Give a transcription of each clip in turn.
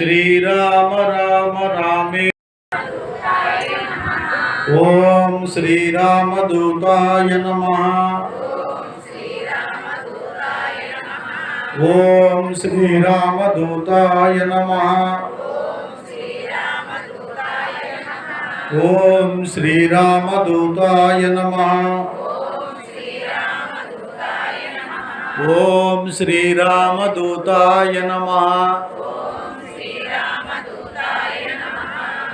శ్రీరామ రామ రామే. ఓం శ్రీరామదూతాయ నమ. ఓం శ్రీరామదూతాయ నమ. ఓం శ్రీరామదూతాయ నమ. ఓం శ్రీరామదూతాయ నమ.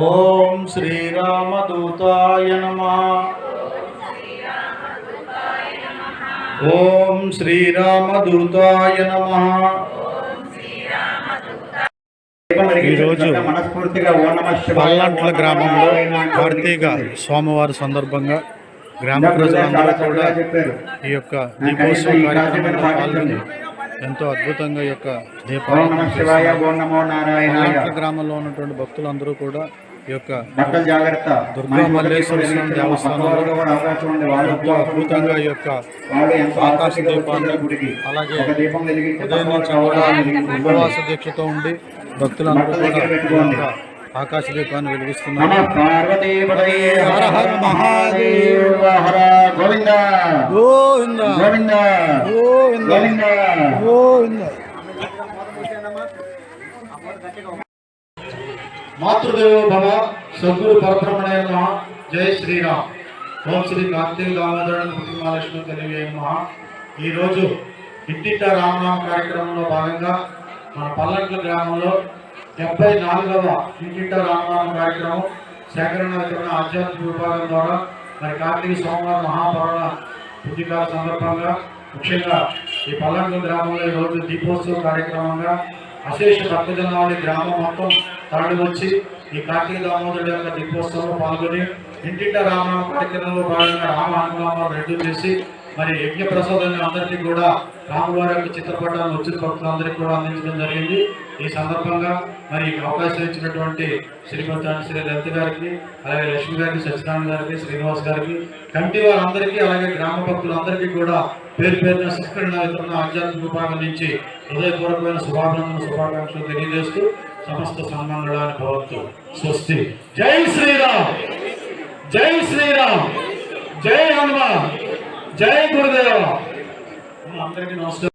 ఓం శ్రీరామదూతాయ నమ. ఓం శ్రీరామదూతాయ నమ. ఈరోజు పల్లంట్ల గ్రామంలో కార్తీక సోమవారం సందర్భంగా గ్రామ ప్రజలందరూ కూడా ఈ యొక్క దీపోత్సవం కార్యక్రమంలో పాల్గొని ఎంతో అద్భుతంగా యొక్క దీపావళి గ్రామంలో ఉన్నటువంటి భక్తులందరూ కూడా ఈ యొక్క జాగ్రత్త. దుర్గా మల్లేశ్వర స్వామి దేవస్థానంలో ఎంతో అద్భుతంగా ఈ యొక్క ఆకాశ దీపాన్ని అలాగే ఉదయం నుంచి ఉపవాస దీక్షతో ఉండి భక్తులందరూ కూడా ఆకాశ దీపాన్ని పార్వతీపదే హర హర మహాదేవ హర గోవింద. గోవింద. గోవింద. గోవింద. గోవింద. గోవింద. మాతృదేవో భవ సద్గురు పరబ్రహ్మణే నమ. జై శ్రీరామ్. ఓం శ్రీ కార్తీక దామోదరణ నమ. ఈరోజు ఇంటింట రామనామ కార్యక్రమంలో భాగంగా మన పల్లెట్ల గ్రామంలో డెబ్బై నాలుగవ ఇంటింట రామనామ కార్యక్రమం సేకరణ వితరణ ఆధ్యాత్మిక విభాగం ద్వారా మరి కార్తీక సోమవారం మహాపరణ పుట్టికాల సందర్భంగా ముఖ్యంగా ఈ పల్లంక గ్రామంలో ఈరోజు దీపోత్సవ కార్యక్రమంగా అశేష భక్తజనాన్ని గ్రామం మొత్తం తరలి వచ్చి ఈ కార్తీక దామోదరుడు యొక్క దీపోత్సవంలో పాల్గొని ఇంటింట రామనామ కార్యక్రమంలో భాగంగా రామ హనుమానాలు రెడ్డి చేసి మరి యజ్ఞ ప్రసాదాన్ని అందరికీ కూడా రామువారి యొక్క చిత్రపటాలను వచ్చిన భక్తులందరికీ కూడా అందించడం జరిగింది. ఈ సందర్భంగా మరి అవకాశం ఇచ్చినటువంటి శ్రీమతి శ్రీ లలిత గారికి అలాగే లక్ష్మి గారికి సత్యనారాయణ గారికి శ్రీనివాస్ గారికి కమిటీ వారందరికీ అలాగే గ్రామ భక్తులందరికీ కూడా పేరు పేరున సంస్కరణ ఆధ్యాత్మిక విభాగం నుంచి హృదయపూర్వకమైన శుభాభినందన శుభాకాంక్షలు తెలియజేస్తూ సమస్త సన్మంగళాన్ని భవత్తు స్వస్తి. జై శ్రీరామ్! జై శ్రీరామ్! జై హనుమాన్! జై గురుదేవ అందరికీ నమస్కారం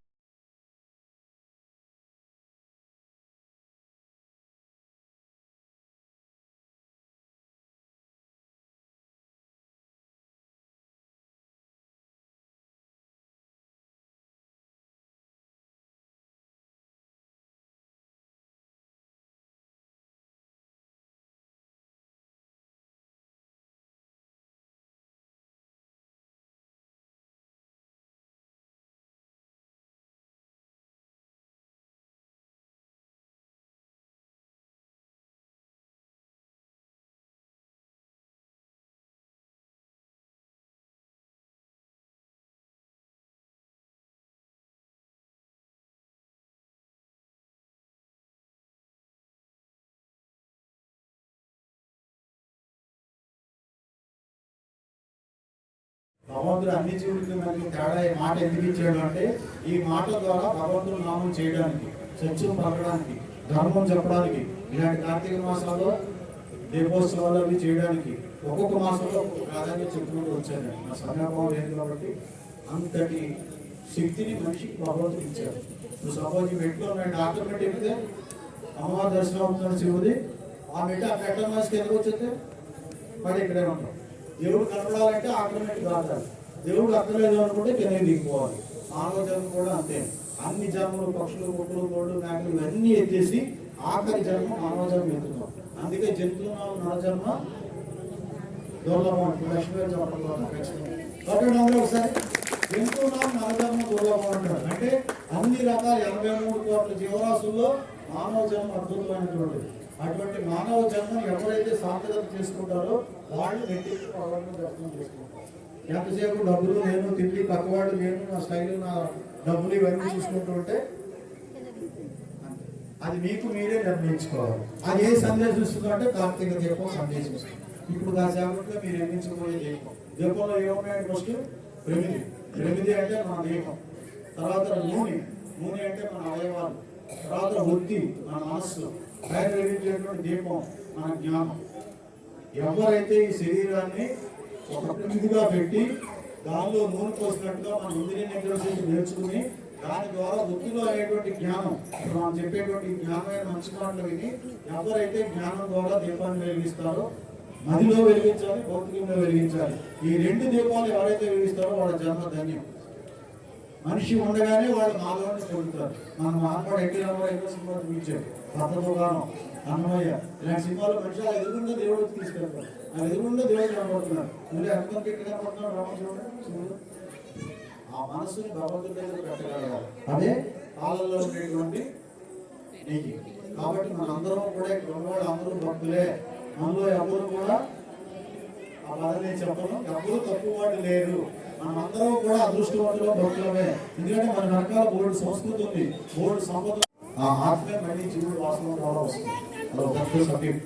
భగవంతుడు అన్ని జీవులకి మనకి తేడా మాట ఎందుకు ఇచ్చాడు అంటే ఈ మాటల ద్వారా భగవంతుడు నామం చేయడానికి సత్యం పలకడానికి ధర్మం చెప్పడానికి ఇలాంటి కార్తీక మాసాల్లో దీపోత్సవాలు అవి చేయడానికి ఒక్కొక్క మాసంలో ఒక్కొక్క ప్రాధాన్యత చెప్పుకుంటూ వచ్చాను. నా సమయాభావం లేదు కాబట్టి అంతటి శక్తిని మనిషికి భగవంతుడు ఇచ్చాడు. నువ్వు సపోజ్ ఈ మెట్లో నేను డాక్టర్ మెట్ ఎక్కితే అమ్మవారి దర్శనం అవుతుంది శివుది ఆ మెట్టు ఆ మెట్ల మనిషికి ఎందుకు వచ్చింది? మరి ఇక్కడే ఉంటాం. దేవుడు కనపడాలంటే ఆటోమేటిక్ దాటాలి. దేవుడు అక్కర్లేదు అనుకుంటే కింద దిగిపోవాలి. మానవ జన్మ కూడా అంతే. అన్ని జన్మలు పక్షులు కుక్కలు కోళ్ళు మేకలు ఇవన్నీ ఎత్తేసి ఆఖరి జన్మ మానవ జన్మ ఎత్తుతాం. అందుకే జంతువులు నరజన్మ దుర్లభం. అంటారు లక్ష్మీ చెప్పడం ఒకటి ఒకసారి. జంతువు నర జన్మ దుర్లభం అంటారు అంటే అన్ని రకాల ఎనభై మూడు కోట్ల జీవరాశుల్లో మానవ జన్మ అద్భుతమైనటువంటిది. అటువంటి మానవ జన్మను ఎవరైతే సార్థకత చేసుకుంటారో వాళ్ళు రెట్టింపు పర్వాలను దర్శనం చేసుకుంటారు. ఎంతసేపు డబ్బులు నేను తిండి పక్కవాడు నేను నా స్టైల్ నా డబ్బులు ఇవన్నీ చూసుకుంటూ ఉంటే అది మీకు మీరే నిర్ణయించుకోవాలి. అది ఏ సందేశం ఇస్తుందో అంటే కార్తీక దీపం సందేశం ఇస్తుంది. ఇప్పుడు కాసేపట్లో మీరు ఎన్నించబోయే దీపం దీపంలో ఏమున్నాయి ఫస్ట్? ప్రమిది ప్రమిది అంటే మన దీపం. తర్వాత నూనె. నూనె అంటే మన అవయవాలు. తర్వాత వృత్తి మన మనస్సు. పైన వెలిగించేటువంటి దీపం మన జ్ఞానం. ఎవరైతే ఈ శరీరాన్ని ఒక ప్రమిదిగా పెట్టి దానిలో నూనె పోసినట్టుగా మన ఇంజనీరింగ్ నిగ్రహించి నేర్చుకుని దాని ద్వారా వృత్తిలో అనేటువంటి జ్ఞానం మనం చెప్పేటువంటి జ్ఞానమైన మంచి మాటలు విని ఎవరైతే జ్ఞానం ద్వారా దీపాన్ని వెలిగిస్తారో నదిలో వెలిగించాలి భౌతికంలో వెలిగించాలి. ఈ రెండు దీపాలు ఎవరైతే వెలిగిస్తారో వాళ్ళ జన్మ ధన్యం. మనిషి ఉండగానే వాళ్ళు నాలోనే చెబుతారు మన మానవాడు ఎక్కడ ఎన్నో సినిమాలు చూపించాడు పద్ధతుగానం అన్నమయ్య ఇలాంటి సినిమాలు మనిషి ఆ ఎదురుకుండా దేవుడు తీసుకెళ్తారు. ఆ ఎదురుకుండా దేవుడు కనబడుతున్నారు మళ్ళీ ఎంతమంది ఎక్కడ కనబడుతున్నారు రామచంద్రుడు? ఆ మనస్సుని భగవంతుడి దగ్గర పెట్టగలగాలి. అదే పాలల్లో ఉండేటువంటి నెయ్యి. కాబట్టి మనందరం కూడా ఇక్కడ ఉన్నవాళ్ళు అందరూ భక్తులే. మనలో ఎవరు కూడా ఆ బాధ నేను చెప్పను. ఎవరు తక్కువ వాడు లేరు. మనమందరం కూడా అదృష్టవంతులు భక్తులమే. ఎందుకంటే మన రకాల బోర్డు సంస్కృతి ఉంది. బోర్డు సంపద ఆ ఆత్మే మళ్ళీ జీవుడు వాసన ద్వారా వస్తుంది. అలా భక్తులు సభ్యులు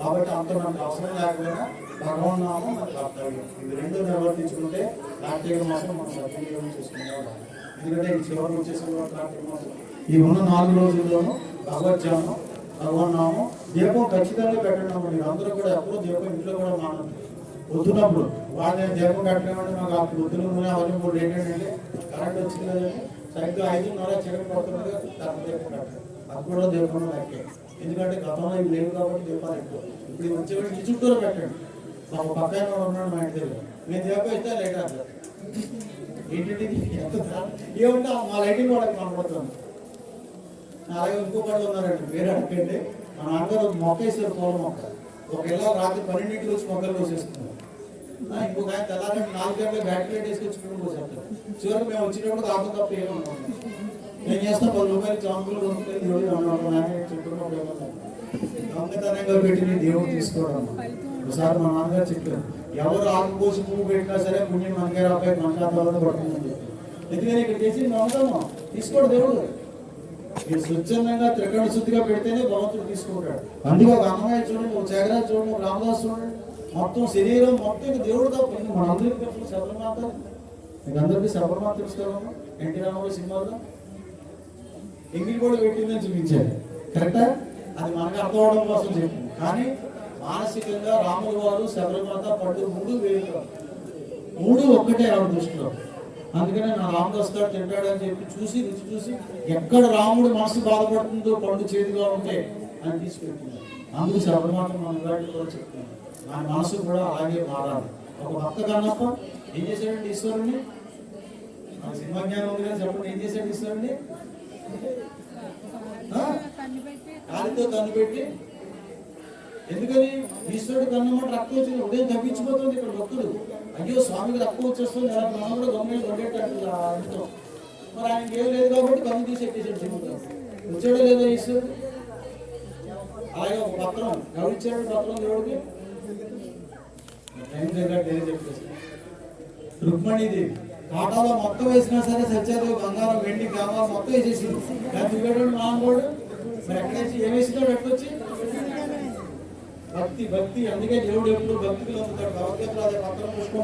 కాబట్టి అంత మనకు అవసరం లేకపోయినా భగవాన్ నామం మన కర్తవ్యం. ఇది రెండు నిర్వర్తించుకుంటే కార్తీక మాసం మనం సద్వినియోగం చేసుకుంటాం ఎందుకంటే ఈ చివరి వచ్చేసిన కార్తీక మాసం. ఈ ఉన్న నాలుగు రోజుల్లోనూ భగవద్జానం భగవాన్ నామం దీపం ఖచ్చితంగా పెట్టండి మీరు అందరూ కూడా ఎప్పుడూ దీపం ఇంట్లో కూడా మానండి వద్దున్నప్పుడు వాళ్ళు దీపం కట్టినప్పుడు మాకు ఆ పొద్దున అవన్నీ మూడు ఏంటంటే కరెంట్ వచ్చింది కదండి సరిగ్గా ఐదున్నర చీకటి పడుతున్నది కరెంట్ దీపం కట్టాలి అది కూడా దీపం లెక్కే ఎందుకంటే గతంలో ఇవి లేవు కాబట్టి దీపాలు ఎక్కువ. ఇప్పుడు ఇది వచ్చేవాడు ఈ చుట్టూరు పెట్టండి. మా పక్కన ఉన్నాడు మా ఇంటి దగ్గర. నేను దీపం ఇస్తే లైట్ ఆడతాను ఏంటంటే ఎంత దా- ఏమంటే మా లైటింగ్ వాళ్ళకి కనపడుతుంది. అలాగే ఇంకో పళ్ళు ఉన్నారండి వేరే అడగండి మన అందరూ మొక్క వేసారు పూల మొక్క. ఒక ఇలా రాత్రి పన్నెండింటికి వచ్చి మొక్కలు కోసేస్తున్నారు ఇంకొక ఆయన తెల్లారి నాలుగు గంటల బ్యాటరీ లైట్ వేసుకొచ్చి పువ్వులు కోసేస్తారు చివరికి మేము వచ్చినప్పుడు కాపు తప్ప ఏమనుకోండి నేను చేస్తాను పది రూపాయలు చాంపులు కొనుక్కొని దొంగతనంగా పెట్టి దేవుడు తీసుకోవడం ఒకసారి మా నాన్నగారు చెప్పారు ఎవరు ఆకు కోసి పువ్వు పెట్టినా సరే పుణ్యం మనకే రాపాయి మన ఖాతాలో పడుతుందని ఎందుకని ఇక్కడ చేసి నమ్మకం తీసుకోడు దేవుడు మీరు స్వచ్ఛందంగా త్రికరణ శుద్ధిగా పెడితేనే భగవంతుడు తీసుకుంటాడు అందుకే ఒక అమ్మాయి చూడండి ఒక జగరాజ్ చూడండి ఒక రామదాస్ చూడండి. మొత్తం శరీరం మొత్తం ఇంకా దేవుడు తప్ప మనందరికీ తెలుసు శబరిమాత. మీకు అందరికీ శబరిమాత తెలుసు కదమ్మా ఎన్టీ రామారావు సినిమాలో. ఎంగిల్ కూడా పెట్టిందని చూపించారు. కరెక్టా? అది మనకు అర్థం అవడం కోసం చెప్పింది కానీ మానసికంగా రాముల వారు శబరిమాత పట్టు మూడు వేరు. మూడు ఒక్కటే ఆవిడ దృష్టిలో. అందుకనే నా రామదాస్ గారు తింటాడని చెప్పి చూసి రుచి చూసి ఎక్కడ రాముడు మనసు బాధపడుతుందో పండు చేతిగా ఉంటే అని తీసుకెళ్తున్నాడు అందుకు శబరిమాత మన గారికి కూడా చెప్తున్నాను. నా మనసు కూడా అలాగే మారాలి ఒక భక్త కన్నప్ప ఏం చేశాడండి ఈశ్వరుణ్ణి? నా సినిమా జ్ఞానం ఉంది కదా చెప్పండి ఏం చేశాడు ఈశ్వరుణ్ణి? కాలితో కన్ను పెట్టి. ఎందుకని? ఈశ్వరుడు కన్నమాట రక్తం వచ్చింది ఉదయం తప్పించిపోతుంది ఇక్కడ భక్తుడు అయ్యో స్వామికి రక్తం వచ్చేస్తుంది అలా మనం కూడా గమ్యం కొట్టేటట్టు అంటాం మరి ఆయనకి ఏం లేదు కాబట్టి కన్ను తీసి ఎట్టేసాడు చెబుతాం వచ్చాడో లేదో ఈశ్వరుడు? అలాగే ఒక పత్రం. ఎవరు ఇచ్చాడు పత్రం దేవుడికి? రుక్మణిదేవి. కాటాలో మొత్తం వేసినా సరే సత్యాదేవి బంగారం వెండి గ్రామాలు మొత్తం వేసేసింది. దాన్ని చూపెట్టాడు మానవుడు మరి ఎక్కడేసి ఏం వేసిందో ఎక్కడొచ్చి? భక్తి భక్తి. అందుకే దేవుడు ఎప్పుడు భక్తికి లొంగుతాడు భగవద్గీతలో అదే పత్రం పుష్పం